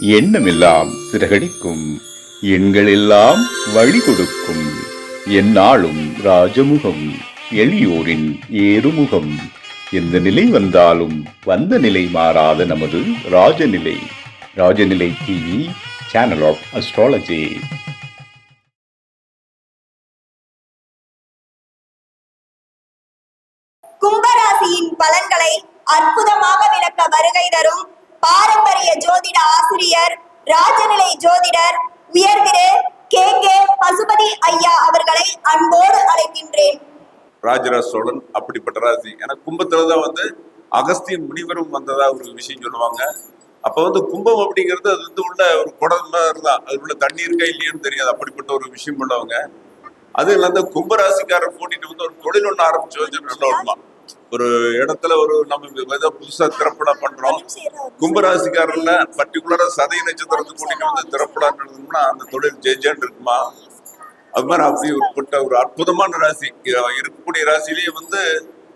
எண்ணமெல்லாம் சிறகடிக்கும். எண்களெல்லாம் வழி கொடுக்கும் எந்நாளும் ராஜமுகம் எளியோரின் ஏறுமுகம். எந்த நிலை வந்தாலும் வந்த நிலை மாறாத நமது Rajanilai. Rajanilai TV channel of astrology கும்பராசியின் பலன்களை அற்புதமாக விளக்க வருகை தரும் ஜோதிட ஆசிரியர் ராஜநிலை ஜோதிடர் உயர்திரு கே. கே. பசுபதி ஐயா அவர்களை அன்போடு அழைக்கின்றேன். ராஜராஜ சோழன் அப்படிப்பட்ட ராசி. ஏன்னா கும்பத்துல தான் வந்து அகஸ்தியன் முனிவரும் வந்ததா ஒரு விஷயம் சொல்லுவாங்க. அப்ப வந்து கும்பம் அப்படிங்கிறது அது வந்து உள்ள ஒரு குடம் மாதிரி தான். அது உள்ள தண்ணி இருக்கா இல்லையான்னு தெரியாது. அப்படிப்பட்ட ஒரு விஷயம் உள்ளவங்க. அது இல்லாத கும்பராசிக்காரர் கூட்டிட்டு வந்து ஒரு தொழில் ஒண்ணு ஆரம்பிச்சு வச்சு நல்ல ஒரு இடத்துல ஒரு நம்ம ஏதோ புதுசா திறப்படா பண்றோம். கும்பராசிக்காரர்ல பர்டிகுலரா சதய நட்சத்திரத்தை கூட்டிட்டு வந்து திறப்படா நடந்தோம்னா அந்த தொழில் ஜெயிச்சேன் இருக்குமா? அது மாதிரி அப்படி உட்பட்ட ஒரு அற்புதமான ராசி. இருக்கக்கூடிய ராசிலேயே வந்து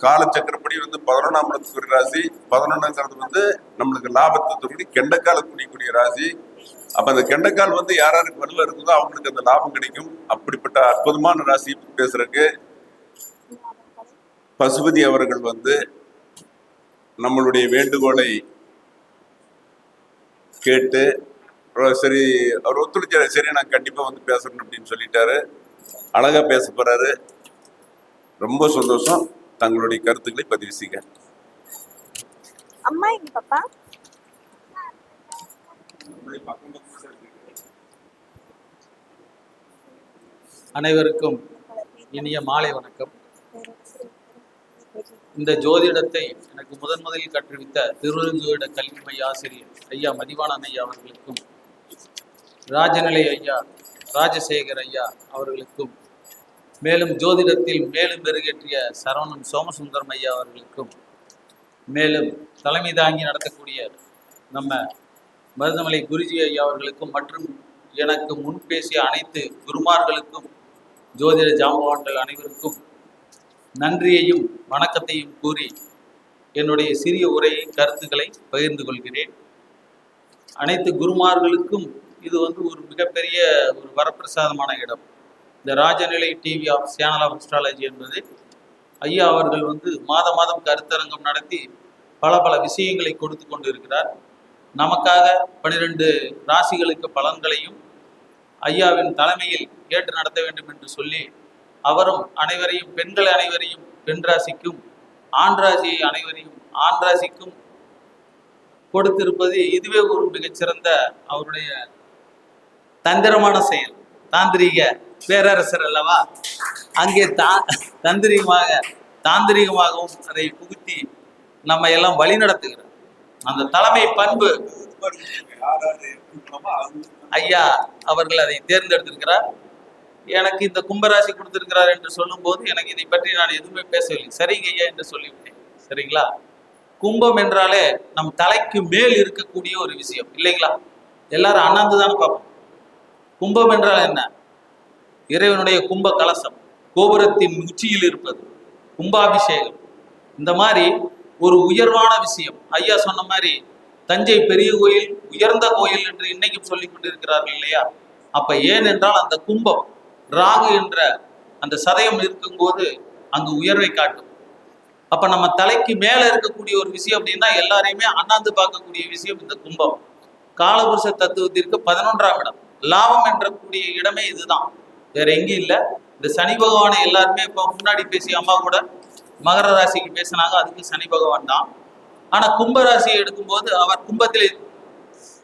காலச்சக்கரப்படி வந்து பதினொன்றாம் இடத்துக்குரிய ராசி. பதினொன்னுங்கிறது வந்து நம்மளுக்கு லாபத்தை தரக்கூடிய கெண்டக்கால குடிக்கக்கூடிய ராசி. அப்ப அந்த கெண்டக்கால் வந்து யார் யாருக்கு வலுவா இருக்குதோ அவங்களுக்கு அந்த லாபம் கிடைக்கும். அப்படிப்பட்ட அற்புதமான ராசி பேசுறதுக்கு பசுபதி அவர்கள் வந்து நம்மளுடைய வேண்டுகோளை கேட்டு சரி அவர் ஒத்துழைச்சாரு. சரி நான் கண்டிப்பா வந்து பேசுறேன் அப்படின்னு சொல்லிட்டாரு. அழகா பேச போறாரு. ரொம்ப சந்தோஷம். தங்களுடைய கருத்துக்களை பதிவு செய்க. அம்மா எங்க பாப்பா? அனைவருக்கும் இனிய மாலை வணக்கம். இந்த ஜோதிடத்தை எனக்கு முதன் முதலில் கற்றுவித்த திருவருந்தோட கல்வி மைய ஆசிரியர் ஐயா மதிவானன் ஐயா அவர்களுக்கும் ராஜநிலை ஐயா ராஜசேகர் ஐயா அவர்களுக்கும் மேலும் ஜோதிடத்தில் மேலும் மெருகேற்றிய சரவணன் சோமசுந்தரம் ஐயா அவர்களுக்கும் மேலும் தலைமை தாங்கி நடத்தக்கூடிய நம்ம மருதமலை குருஜி ஐயா அவர்களுக்கும் மற்றும் எனக்கு முன் பேசிய அனைத்து குருமார்களுக்கும் ஜோதிட ஜாம்பவான்கள் அனைவருக்கும் நன்றியையும் வணக்கத்தையும் கூறி என்னுடைய சிறிய உரையை கருத்துக்களை பகிர்ந்து கொள்கிறேன். அனைத்து குருமார்களுக்கும் இது வந்து ஒரு மிகப்பெரிய ஒரு வரப்பிரசாதமான இடம். இந்த Rajanilai TV of channel of astrology என்பது ஐயா அவர்கள் வந்து மாத மாதம் கருத்தரங்கம் நடத்தி பல பல விஷயங்களை கொடுத்து கொண்டு இருக்கிறார் நமக்காக பனிரெண்டு ராசிகளுக்கு பலன்களையும் ஐயாவின் தலைமையில் ஏற்று நடத்த வேண்டும் என்று சொல்லி அவரும் அனைவரையும் பெண்கள் அனைவரையும் பெண் ராசிக்கும் ஆண் அனைவரையும் ஆண் ராசிக்கும் கொடுத்திருப்பது இதுவே ஒரு மிகச்சிறந்த அவருடைய தந்திரமான செயல். தாந்திரீக பேரரசர் அல்லவா? அங்கே தா தந்திரிகமாக தாந்திரிகமாகவும் அதை புகுத்தி நம்ம எல்லாம் வழி நடத்துகிறார். அந்த தலைமை பண்பு ஐயா அவர்கள் அதை தேர்ந்தெடுத்திருக்கிறார். எனக்கு இந்த கும்பராசி கொடுத்திருக்கிறார் என்று சொல்லும்போது எனக்கு இதை பற்றி நான் எதுவுமே பேசவில்லை. சரிங்க ஐயா என்று சொல்லிவிட்டேன். சரிங்களா? கும்பம் என்றாலே நம் தலைக்கு மேல் இருக்கக்கூடிய ஒரு விஷயம். இல்லைங்களா? எல்லாரும் அண்ணாந்து தானே பார்ப்போம். கும்பம் என்றால் என்ன? இறைவனுடைய கும்ப கலசம் கோபுரத்தின் உச்சியில் இருப்பது கும்பாபிஷேகம். இந்த மாதிரி ஒரு உயர்வான விஷயம். ஐயா சொன்ன மாதிரி தஞ்சை பெரிய கோயில் உயர்ந்த கோயில் என்று இன்னைக்கும் சொல்லிக் கொண்டிருக்கிறார்கள் இல்லையா? அப்ப ஏனென்றால் அந்த கும்பம் ராகு என்ற அந்த சதயம் இருக்கும்போது அங்கு உயர்வை காட்டும். அப்ப நம்ம தலைக்கு மேல இருக்கக்கூடிய ஒரு விஷயம் அப்படின்னா எல்லாரையுமே அண்ணாந்து பார்க்கக்கூடிய விஷயம் இந்த கும்பம். காலபுருஷ தத்துவத்திற்கு பதினொன்றாம் இடம். லாபம் என்ற கூடிய இடமே இதுதான். வேற எங்கேயும் இல்லை. இந்த சனி பகவானை எல்லாருமே இப்போ முன்னாடி பேசிய அம்மா கூட மகர ராசிக்கு பேசினாங்க. அதுக்கு சனி பகவான் தான். ஆனா கும்ப ராசியை எடுக்கும்போது அவர் கும்பத்திலே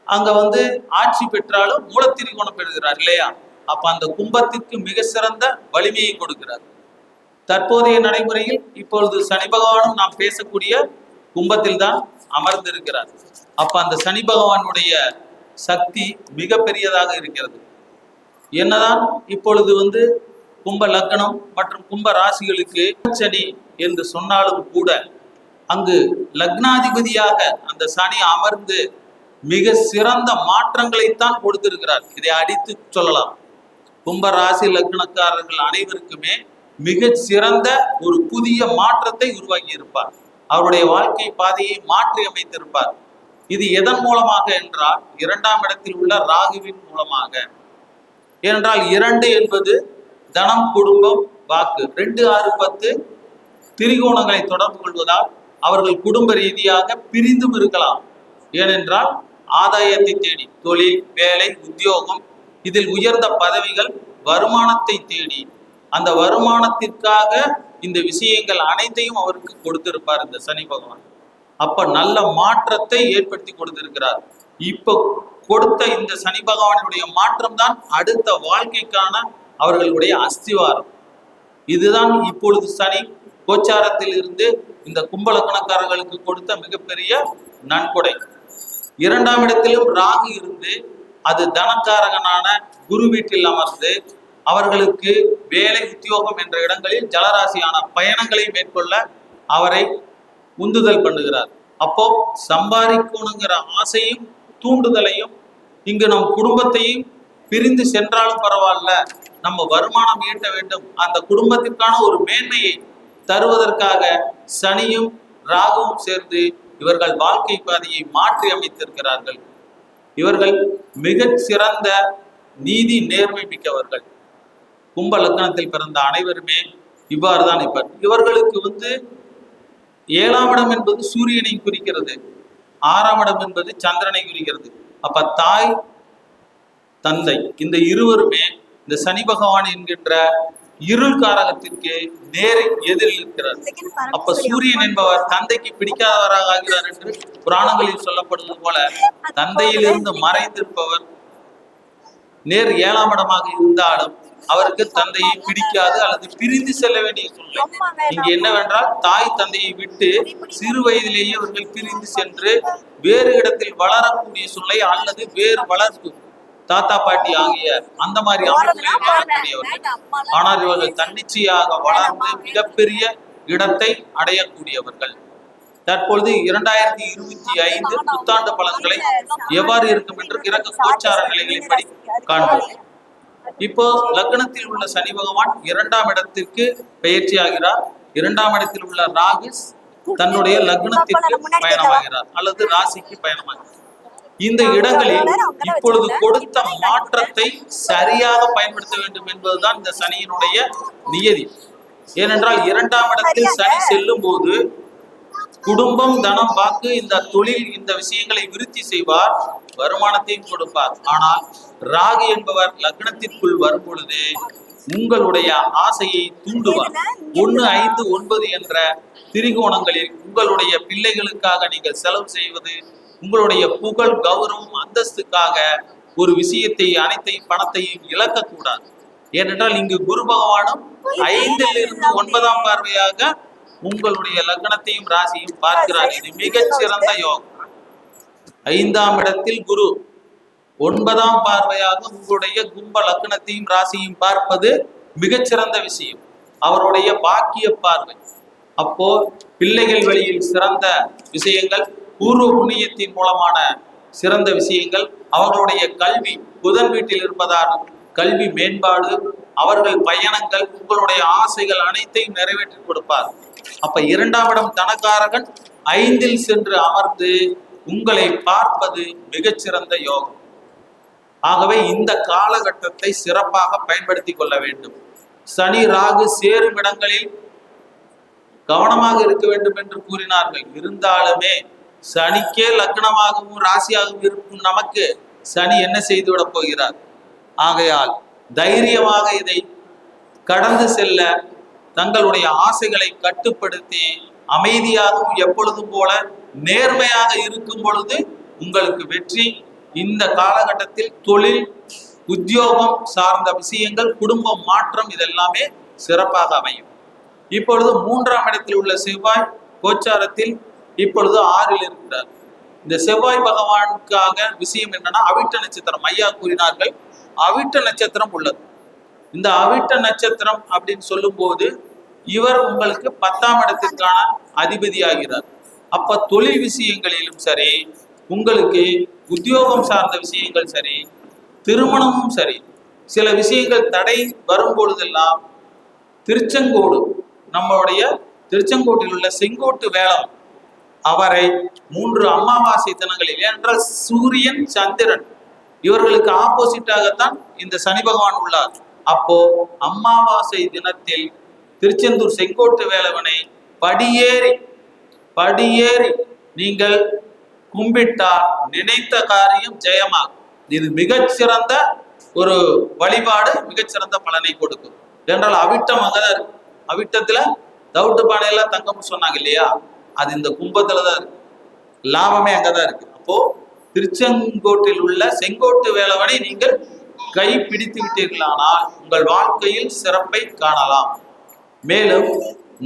அங்க வந்து ஆட்சி பெற்றாலும் மூலத்திரிகோணம் பெறுகிறார் இல்லையா? அப்ப அந்த கும்பத்திற்கு மிக சிறந்த வலிமையை கொடுக்கிறார். தற்போதைய நடைமுறையில் இப்பொழுது சனி பகவானும் நாம் பேசக்கூடிய கும்பத்தில் தான் அமர்ந்திருக்கிறார். அப்ப அந்த சனி பகவானுடைய சக்தி மிக பெரியதாக இருக்கிறது. என்னதான் இப்பொழுது வந்து கும்ப லக்னம் மற்றும் கும்ப ராசிகளுக்கு சனி என்று சொன்னாலும் கூட அங்கு லக்னாதிபதியாக அந்த சனி அமர்ந்து மிக சிறந்த மாற்றங்களைத்தான் கொடுத்திருக்கிறார். இதை அடித்து சொல்லலாம். கும்ப ராசி லக்னக்காரர்கள் அனைவருக்குமே மிக சிறந்த ஒரு புதிய மாற்றத்தை உருவாக்கி இருப்பார் அவருடைய வாழ்க்கை பாதையை மாற்றி அமைத்திருப்பார். இது எதன் மூலமாக என்றால் இரண்டாம் இடத்தில் உள்ள ராகுவின் மூலமாக. ஏனென்றால் இரண்டு என்பது தனம் குடும்பம் வாக்கு. ரெண்டு ஆறு பத்து திரிகோணங்களை தொடர்பு கொள்வதால் அவர்கள் குடும்ப ரீதியாக பிரிந்தும் இருக்கலாம். ஏனென்றால் ஆதாயத்தை தேடி தொழில் வேலை உத்தியோகம் இதில் உயர்ந்த பதவிகள் வருமானத்தை தேடி. அந்த வருமானத்திற்காக இந்த விஷயங்கள் அனைத்தையும் அவருக்கு கொடுத்திருப்பார் இந்த சனி பகவான். அப்ப நல்ல மாற்றத்தை ஏற்படுத்தி கொடுத்திருக்கிறார். இப்ப கொடுத்த இந்த சனி பகவானுடைய மாற்றம் தான் அடுத்த வாழ்க்கைக்கான அவர்களுடைய அஸ்திவாரம். இதுதான் இப்பொழுது சனி கோச்சாரத்தில் இருந்து இந்த கும்பலக்கணக்காரர்களுக்கு கொடுத்த மிகப்பெரிய நன்கொடை. இரண்டாம் இடத்திலும் ராகு இருந்து அது தனக்காரகனான குரு வீட்டில் அமர்ந்து அவர்களுக்கு வேலை உத்தியோகம் என்ற இடங்களில் ஜலராசியான பயணங்களை மேற்கொள்ள அவரை உந்துதல் பண்ணுகிறார். அப்போ சம்பாதிக்கணுங்கிற ஆசையும் தூண்டுதலையும் இங்கு நம் குடும்பத்தையும் பிரிந்து சென்றாலும் பரவாயில்ல. நம்ம வருமானம் ஈட்ட வேண்டும். அந்த குடும்பத்திற்கான ஒரு மேன்மையை தருவதற்காக சனியும் ராகுவும் சேர்ந்து இவர்கள் வாழ்க்கை பாதையை மாற்றி அமைத்திருக்கிறார்கள். இவர்கள் மிகச் சிறந்த நீதி நேர்மை மிக்கவர்கள். கும்ப லக்னத்தில் பிறந்த அனைவருமே இவ்வாறு தான் இருப்பார் இவர்களுக்கு வந்து ஏழாம் இடம் என்பது சூரியனை குறிக்கிறது. ஆறாம் இடம் என்பது சந்திரனை குறிக்கிறது. அப்ப தாய் தந்தை இந்த இருவருமே இந்த சனி பகவான் என்கின்ற இருள் காரகத்திற்கு நேர் எதிரில் இருக்கிறார் அப்ப சூரியன் என்பவர் தந்தைக்கு பிடிக்காதவராக ஆகிறார் என்று புராணங்களில் சொல்லப்படுவது போல தந்தையிலிருந்து மறைந்திருப்பவர் நேர் ஏழாம் இடமாக இருந்தாலும் அவருக்கு தந்தையை பிடிக்காது அல்லது பிரிந்து செல்ல வேண்டிய சூழ்நிலை. இங்கு என்னவென்றால் தாய் தந்தையை விட்டு சிறு வயதிலேயே அவர்கள் பிரிந்து சென்று வேறு இடத்தில் வளரக்கூடிய சூழ்நிலை அல்லது வேறு வளர்ப்பு. தாத்தா பாட்டி ஆகிய அந்த மாதிரி அமைப்புகளில் வாழக்கூடியவர்கள் ஆனால் இவர்கள் தன்னிச்சையாக வளர்ந்து மிகப்பெரிய இடத்தை அடையக்கூடியவர்கள். தற்பொழுது இரண்டாயிரத்தி இருபத்தி ஐந்து புத்தாண்டு பலன்களை எவ்வாறு இருக்கும் என்று கிரக கோச்சார நிலைகளின்படி காண்போம். இப்போ லக்னத்தில் உள்ள சனி பகவான் இரண்டாம் இடத்திற்கு பயிற்சி ஆகிறார். இரண்டாம் இடத்தில் உள்ள ராகு தன்னுடைய லக்னத்திற்கு பயணமாகிறார் அல்லது ராசிக்கு பயணமாகிறார். இந்த இடங்களில் இப்பொழுது கொடுத்த மாற்றத்தை சரியாக பயன்படுத்த வேண்டும் என்பதுதான் இந்த சனியினுடைய நியதி. ஏனென்றால் இரண்டாம் இடத்தில் சனி செல்லும் போது குடும்பம் தனம் வாக்கு இந்த தொழில் இந்த விஷயங்களை விருத்தி செய்வார் வருமானத்தையும் கொடுப்பார். ஆனால் ராகு என்பவர் லக்னத்திற்குள் வரும் பொழுது உங்களுடைய ஆசையை தூண்டுவார். ஒன்னு ஐந்து ஒன்பது என்ற திரிகோணங்களில் உங்களுடைய பிள்ளைகளுக்காக நீங்கள் செலவு செய்வது உங்களுடைய புகழ் கௌரவம் அந்தஸ்துக்காக ஒரு விஷயத்தை அனைத்தையும் பணத்தையும் இழக்கக்கூடாது. ஏனென்றால் இங்கு குரு பகவானும் ஐந்தில் இருந்து ஒன்பதாம் பார்வையாக உங்களுடைய லக்னத்தையும் ராசியும் பார்க்கிறார். இது மிகச்சிறந்த யோகம். ஐந்தாம் இடத்தில் குரு. ஒன்பதாம் பார்வையாக உங்களுடைய கும்ப லக்னத்தையும் ராசியும் பார்ப்பது மிகச்சிறந்த விஷயம். அவருடைய பாக்கிய பார்வை. அப்போ பிள்ளைகள் வழியில் சிறந்த விஷயங்கள் பூர்வ புண்ணியத்தின் மூலமான சிறந்த விஷயங்கள். அவர்களுடைய கல்வி புதன் வீட்டில் இருப்பதால் கல்வி மேம்பாடு அவர்கள் பயணங்கள் உங்களுடைய ஆசைகள் அனைத்தையும் நிறைவேற்றி கொடுப்பார். அப்ப இரண்டாம் இடம் தனக்காரகன். ஐந்தில் சென்று அமர்ந்து உங்களை பார்ப்பது மிகச்சிறந்த யோகம். ஆகவே இந்த காலகட்டத்தை சிறப்பாக பயன்படுத்தி கொள்ள வேண்டும். சனி ராகு சேரும் இடங்களில் கவனமாக இருக்க வேண்டும் என்று கூறினார்கள். இருந்தாலுமே சனிக்கே லக்னமாகவும் ராசியாகவும் இருக்கும் நமக்கு சனி என்ன செய்துவிட போகிறார்? ஆகையால் தைரியமாக இதை கடந்து செல்ல தங்களுடைய ஆசைகளை கட்டுப்படுத்தி அமைதியாகவும் எப்பொழுதும் போல நேர்மையாக இருக்கும் பொழுது உங்களுக்கு வெற்றி. இந்த காலகட்டத்தில் தொழில் உத்தியோகம் சார்ந்த விஷயங்கள் குடும்பம் மாற்றம் இதெல்லாமே சிறப்பாக அமையும். இப்பொழுது மூன்றாம் இடத்தில் உள்ள செவ்வாய் கோச்சாரத்தில் இப்பொழுது ஆறில் இருக்கிறார். இந்த செவ்வாய் பகவானுக்காக விஷயம் என்னன்னா அவிட்ட நட்சத்திரம். ஐயா கூறினார்கள் அவிட்ட நட்சத்திரம் உள்ளது. இந்த அவிட்ட நட்சத்திரம் அப்படின்னு சொல்லும்போது இவர் உங்களுக்கு பத்தாம் இடத்திற்கான அதிபதியாகிறார். அப்ப தொழில் விஷயங்களிலும் சரி உங்களுக்கு உத்தியோகம் சார்ந்த விஷயங்கள் சரி திருமணமும் சரி சில விஷயங்கள் தடை வரும் பொழுதெல்லாம் திருச்செங்கோடு நம்மளுடைய திருச்செங்கோட்டில் உள்ள செங்கோட்டு வேளம் அவரை மூன்று அமாவாசை தினங்களில் ஏனென்றால் சூரியன் சந்திரன் இவர்களுக்கு ஆப்போசிட்டாகத்தான் இந்த சனி பகவான் உள்ளார். அப்போ அமாவாசை தினத்தில் திருச்செந்தூர் செங்கோட்டு வேலவனை படியேறி படியேறி நீங்கள் கும்பிட்டால் நினைத்த காரியம் ஜெயமாகும். இது மிகச்சிறந்த ஒரு வழிபாடு மிகச்சிறந்த பலனை கொடுக்கும். என்றால் அவிட்டம் அங்கதான் இருக்கு அவிட்டத்துல தவிட்டு பானையெல்லாம் தங்கம்னு சொன்னாங்க இல்லையா? அது இந்த கும்பத்துல தான் இருக்கு. லாபமே அங்கதான் இருக்கு. அப்போ திருச்செங்கோட்டில் உள்ள செங்கோட்டு வேலவனை நீங்கள் கை பிடித்து விட்டீர்களானால் உங்கள் வாழ்க்கையில் சிறப்பை காணலாம். மேலும்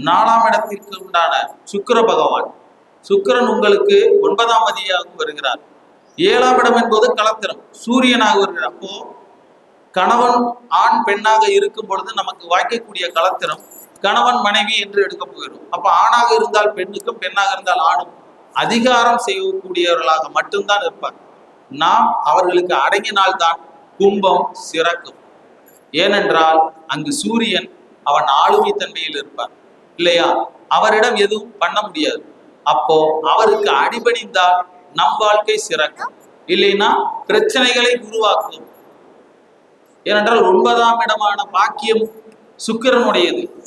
நாலாம் இடத்திற்கு உண்டான சுக்கிர பகவான் சுக்கிரன் உங்களுக்கு ஒன்பதாம் மதியாக வருகிறார். ஏழாம் இடம் என்பது கலத்திரம் சூரியனாக வருகிறார். அப்போ கணவன் ஆண் பெண்ணாக இருக்கும் பொழுது நமக்கு வாய்க்கக்கூடிய கலத்திரம் கணவன் மனைவி என்று எடுக்க போகிறோம். அப்ப ஆணாக இருந்தால் பெண்ணுக்கும் பெண்ணாக இருந்தால் ஆணும் அதிகாரம் செய்யக்கூடியவர்களாக மட்டும்தான் இருப்பார். நாம் அவர்களுக்கு அடங்கினால்தான் கும்பம் சிறக்கும். ஏனென்றால் அங்கு சூரியன் அவன் ஆளுமை தன்மையில் இருப்பார். இல்லையா? அவரிடம் எதுவும் பண்ண முடியாது. அப்போ அவருக்கு அடிபணிந்தால் நம் வாழ்க்கை சிறக்கும். இல்லைன்னா பிரச்சனைகளை உருவாக்கும். ஏனென்றால் ஒன்பதாம் இடமான பாக்கியம் சுக்கிரனுடையது.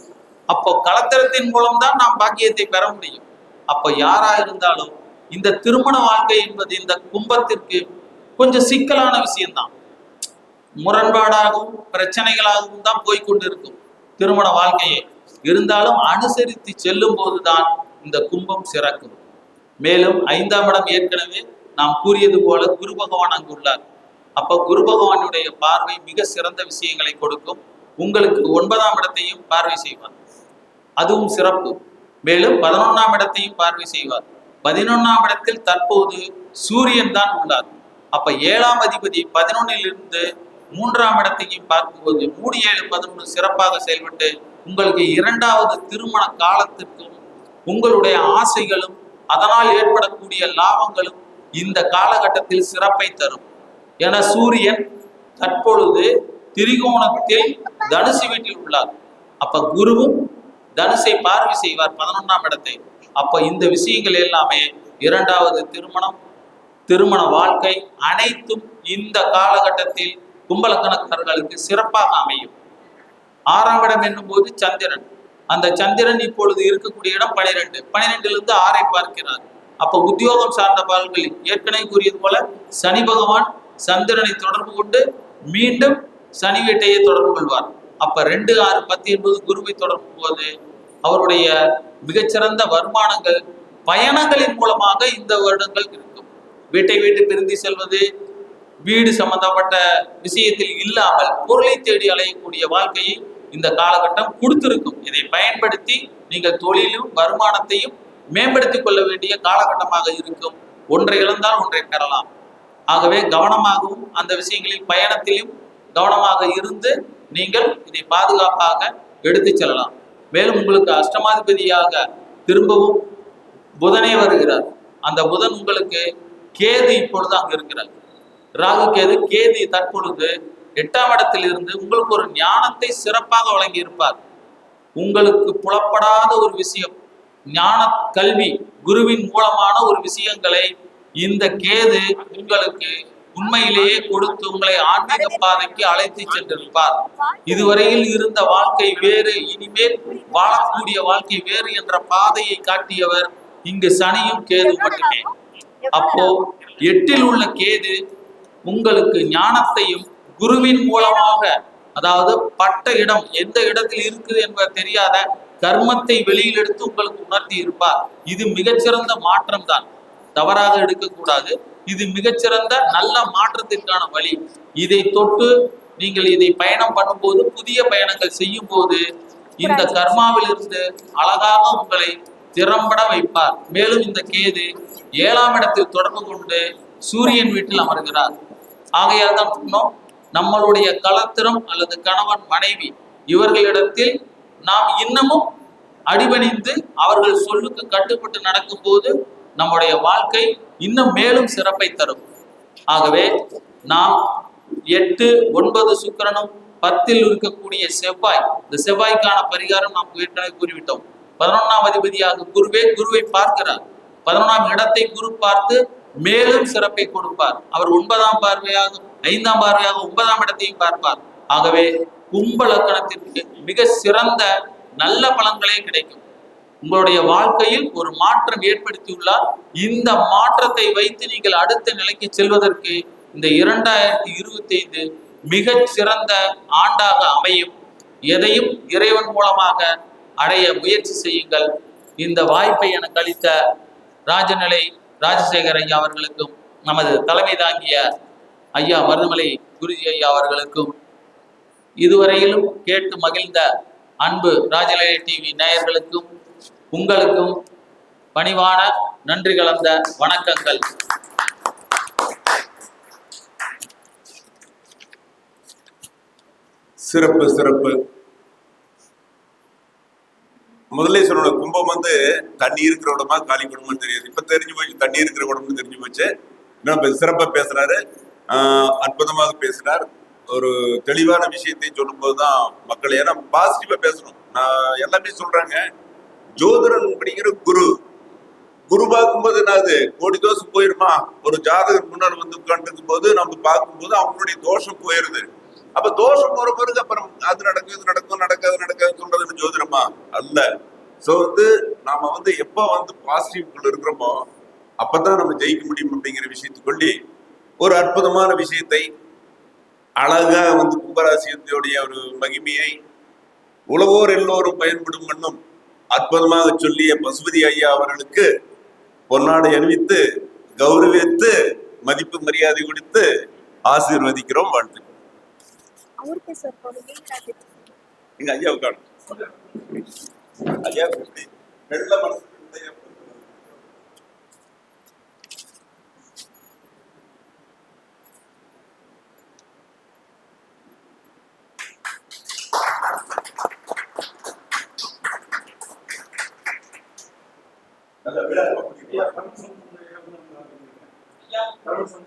அப்போ கலத்திரத்தின் மூலம்தான் நாம் பாக்கியத்தை பெற முடியும். அப்போ யாரா இருந்தாலும் இந்த திருமண வாழ்க்கை என்பது இந்த கும்பத்திற்கு கொஞ்சம் சிக்கலான விஷயம்தான். முரண்பாடாகவும் பிரச்சனைகளாகவும் தான் போய்கொண்டிருக்கும் திருமண வாழ்க்கையை. இருந்தாலும் அனுசரித்து செல்லும் போதுதான் இந்த கும்பம் சிறக்கும். மேலும் ஐந்தாம் இடம் ஏற்கனவே நாம் கூறியது போல குரு பகவான் அங்கு உள்ளார். அப்ப குரு பகவானுடைய பார்வை மிக சிறந்த விஷயங்களை கொடுக்கும். உங்களுக்கு ஒன்பதாம் இடத்தையும் பார்வை செய்வார். அதுவும் சிறப்பு. மேலும் பதினொன்னாம் இடத்தையும் பார்வை செய்வார். பதினொன்னாம் இடத்தில் தற்போது சூரியன் தான் உள்ளார். அப்ப ஏழாம் அதிபதி பதினொன்னில் இருந்து மூன்றாம் இடத்தையும் பார்க்கும்போது மூணு ஏழு பதினொன்று சிறப்பாக செயல்பட்டு உங்களுக்கு இரண்டாவது திருமண காலத்திற்கும் உங்களுடைய ஆசைகளும் அதனால் ஏற்படக்கூடிய லாபங்களும் இந்த காலகட்டத்தில் சிறப்பை தரும். என சூரியன் தற்பொழுது திரிகோணத்தில் தனுசு வீட்டில் உள்ளார். அப்ப குருவும் தனுசை பார்வை செய்வார் பதினொன்றாம் இடத்தை. அப்ப இந்த விஷயங்கள் எல்லாமே இரண்டாவது திருமணம் திருமண வாழ்க்கை அனைத்தும் இந்த காலகட்டத்தில் கும்பலக்கணக்காரர்களுக்கு சிறப்பாக அமையும். ஆறாம் இடம் என்னும் போது சந்திரன். அந்த சந்திரன் இப்பொழுது இருக்கக்கூடிய இடம் பனிரெண்டு. பனிரெண்டிலிருந்து ஆறை பார்க்கிறார். அப்ப உத்தியோகம் சார்ந்த பலன்களில் ஏற்கனவே கூறியது போல சனி பகவான் சந்திரனை தொடர்பு கொண்டு மீண்டும் சனி வீட்டையே தொடர்பு கொள்வார். அப்ப ரெண்டு ஆறு பத்து என்பது குருவை தொடரும் போது அவருடைய மிகச்சிறந்த வருமானங்கள் பயணங்களின் மூலமாக இந்த வருடங்கள் இருக்கும். வீட்டை விட்டு பிரிந்து செல்வது வீடு சம்பந்தப்பட்ட விஷயத்தில் இல்லாமல் பொருளை தேடி அலையக்கூடிய வாழ்க்கையை இந்த காலகட்டம் கொடுத்திருக்கும். இதை பயன்படுத்தி நீங்கள் தொழிலும் வருமானத்தையும் மேம்படுத்திக் கொள்ள வேண்டிய காலகட்டமாக இருக்கும். ஒன்றை இழந்தால் ஒன்றை பெறலாம். ஆகவே கவனமாகவும் அந்த விஷயங்களில் பயணத்திலும் கவனமாக இருந்து நீங்கள் இதை பாதுகாப்பாக எடுத்து செல்லலாம். மேலும் உங்களுக்கு அஷ்டமாதிபதியாக திரும்பவும் புதனே வருகிறார். அந்த புதன் உங்களுக்கு கேது இப்பொழுது அங்கு இருக்கிறார். ராகு கேது கேது தற்பொழுது எட்டாம் இடத்தில் இருந்து உங்களுக்கு ஒரு ஞானத்தை சிறப்பாக வழங்கி இருப்பார் உங்களுக்கு புலப்படாத ஒரு விஷயம் ஞான கல்வி குருவின் மூலமான ஒரு விஷயங்களை இந்த கேது உங்களுக்கு உண்மையிலேயே கொடுத்து உங்களை ஆன்மீக பாதைக்கு அழைத்து சென்றிருப்பார். இதுவரையில் இருந்த வாழ்க்கை வேறு இனிமேல் வாழக்கூடிய வாழ்க்கை வேறு என்ற பாதையை காட்டியவர் இங்கு சனியும் கேது மட்டுமே. அப்போ எட்டில் உள்ள கேது உங்களுக்கு ஞானத்தையும் குருவின் மூலமாக அதாவது பட்ட இடம் எந்த இடத்தில் இருக்குது என்பது தெரியாத கர்மத்தை வெளியில் எடுத்து உங்களுக்கு உணர்த்தி இருப்பார். இது மிகச்சிறந்த மாற்றம் தான் தவறாக எடுக்கக்கூடாது. இது மிகச்சிறந்த நல்ல மாற்றத்திற்கான வழி. இதை தொட்டு நீங்கள் இதை பயணம் பண்ணும்போது புதிய பயணங்கள் செய்யும் போது இந்த கர்மாவிலிருந்து அழகாக உங்களை திறம்பட வைப்பார். மேலும் இந்த கேது ஏழாம் இடத்தில் தொடர்பு கொண்டு சூரியன் வீட்டில் அமர்கிறார். ஆகையால் தான் சொன்னோம் நம்மளுடைய களத்திரம் அல்லது கணவன் மனைவி இவர்களிடத்தில் நாம் இன்னமும் அடிபணிந்து அவர்கள் சொல்லுக்கு கட்டுப்பட்டு நடக்கும்போது நம்முடைய வாழ்க்கை இன்னும் மேலும் சிறப்பை தரும். ஆகவே நாம் எட்டு ஒன்பது சுக்கிரனும் பத்தில் இருக்கக்கூடிய செவ்வாய் இந்த செவ்வாய்க்கான பரிகாரம் நாம் ஏற்கனவே கூறிவிட்டோம். பதினொன்றாம் அதிபதியாக குருவே குருவை பார்க்கிறார். பதினொன்றாம் இடத்தை குரு பார்த்து மேலும் சிறப்பை கொடுப்பார். அவர் ஒன்பதாம் பார்வையாக ஐந்தாம் பார்வையாக ஒன்பதாம் இடத்தையும் பார்ப்பார். ஆகவே கும்ப லக்கணத்திற்கு மிக சிறந்த நல்ல பலன்களே கிடைக்கும். உங்களுடைய வாழ்க்கையில் ஒரு மாற்றம் ஏற்படுத்தியுள்ளார். இந்த மாற்றத்தை வைத்து நீங்கள் அடுத்த நிலைக்கு செல்வதற்கு இந்த இரண்டாயிரத்தி இருபத்தி ஐந்து மிக சிறந்த ஆண்டாக அமையும். எதையும் இறைவன் மூலமாக அடைய முயற்சி செய்யுங்கள். இந்த வாய்ப்பை எனக்கு அளித்த ராஜநிலை ராஜசேகர் ஐயா அவர்களுக்கும் நமது தலைமை தாங்கிய ஐயா மருதமலை குருஜி ஐயா அவர்களுக்கும் இதுவரையிலும் கேட்டு மகிழ்ந்த அன்பு ராஜநிலை டிவி நேயர்களுக்கும் உங்களுக்கும் பணிவான நன்றி கலந்த வணக்கங்கள். சிறப்பு சிறப்பு. முதல்ல கும்பம் வந்து தண்ணி இருக்கிற உடம்பா காலி குடும்பம் தெரியாது. இப்ப தெரிஞ்சு போச்சு தண்ணி இருக்கிற உடம்பு தெரிஞ்சு போச்சு. இன்னும் சிறப்பா பேசுறாரு. ஆஹ் அற்புதமாக பேசுறார். ஒரு தெளிவான விஷயத்தை சொல்லும் போதுதான் மக்கள் ஏன்னா பாசிட்டிவா பேசணும். நான் எல்லாமே சொல்றாங்க. ஜோதிடன் அப்படிங்கிற குரு. குரு பார்க்கும்போது என்னது? கோடி தோஷம் போயிருமா? ஒரு ஜாதகர் முன்னால் வந்து உட்காந்துருக்கும் போது நம்ம பார்க்கும்போது அவங்களுடைய தோஷம் போயிருது. அப்ப தோஷம் போற பிறகு அப்புறம் அது நடக்கும் இது நடக்கும் நடக்காது நடக்காது சொல்றது ஜோதிடமா? அல்ல. சோ வந்து நாம வந்து எப்ப வந்து பாசிட்டிவ் இருக்கிறோமோ அப்பதான் நம்ம ஜெயிக்க முடியும் அப்படிங்கிற விஷயத்துக்குள்ளி ஒரு அற்புதமான விஷயத்தை அழகா வந்து கும்பராசியத்தையுடைய ஒரு மகிமையை உழவோர் எல்லோரும் பயன்படும் வண்ணம் அற்புதமாக சொல்லிய பசுபதி ஐயா அவர்களுக்கு பொன்னாடை அணிவித்து கௌரவித்து மதிப்பு மரியாதை கொடுத்து ஆசீர்வதிக்கிறோம் வாழ்த்து எங்க ஐயா உட்காந்து ஐயா வெள்ள மனசு நல்ல விழா